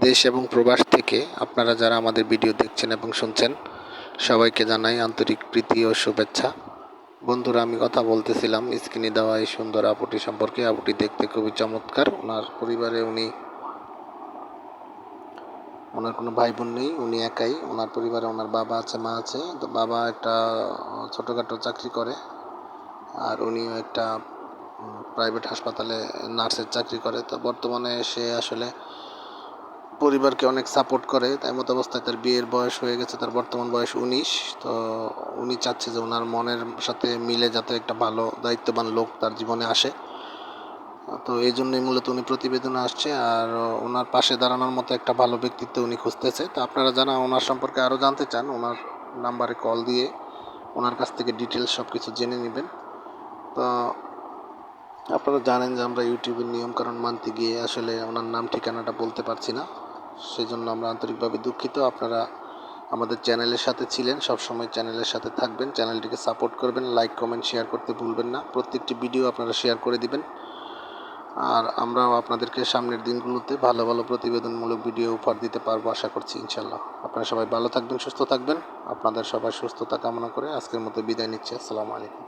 দেশ এবং প্রবাস থেকে আপনারা যারা আমাদের ভিডিও দেখছেন এবং শুনছেন, সবাইকে জানাই আন্তরিক প্রীতি ও শুভেচ্ছা। বন্ধুরা, আমি কথা বলতেছিলাম, স্ক্রিনে দেওয়া এই সুন্দর আপুটি সম্পর্কে। আপুটি দেখতে খুবই চমৎকার। ওনার পরিবারে উনি, ওনার কোনো ভাই বোন নেই, উনি একাই। ওনার পরিবারে ওনার বাবা আছে, মা আছে। তো বাবা একটা ছোটোখাটো চাকরি করে। আর উনিও একটা প্রাইভেট হাসপাতালে নার্সের চাকরি করে। তো বর্তমানে সে আসলে পরিবারকে অনেক সাপোর্ট করে, তাই মতো অবস্থায় তার বিয়ের বয়স হয়ে গেছে, তার বর্তমান বয়স উনিশ। তো উনি চাচ্ছে যে ওনার মনের সাথে মিলে যাতে একটা ভালো দায়িত্ববান লোক তার জীবনে আসে। তো এই জন্যই মূলত উনি প্রতিবেদনে আসছে, আর ওনার পাশে দাঁড়ানোর মতো একটা ভালো ব্যক্তিত্ব উনি খুঁজতেছে। তো আপনারা যারা ওনার সম্পর্কে আরও জানতে চান, ওনার নাম্বারে কল দিয়ে ওনার কাছ থেকে ডিটেলস সব কিছু জেনে নেবেন। তো আপনারা জানেন যে আমরা ইউটিউবের নিয়মকানুন মানতে গিয়ে আসলে ওনার নাম, ঠিকানাটা বলতে পারছি না। সেজন্য আমরা আন্তরিকভাবে দুঃখিত। আপনারা আমাদের চ্যানেলের সাথে ছিলেন সব সময় চ্যানেলের সাথে থাকবেন। চ্যানেলটিকে সাপোর্ট করবেন, লাইক, কমেন্ট, শেয়ার করতে ভুলবেন না। প্রত্যেকটি ভিডিও আপনারা শেয়ার করে দিবেন। আর আমরাও আপনাদেরকে সামনের দিনগুলোতে ভালো ভালো প্রতিবেদনমূলক ভিডিও উপহার দিতে পারব, আশা করছি ইনশাল্লাহ আপনারা সবাই ভালো থাকবেন, সুস্থ থাকবেন। আপনাদের সবাই সুস্থতা কামনা করে আজকের মতো বিদায় নিচ্ছি। আসসালামু আলাইকুম।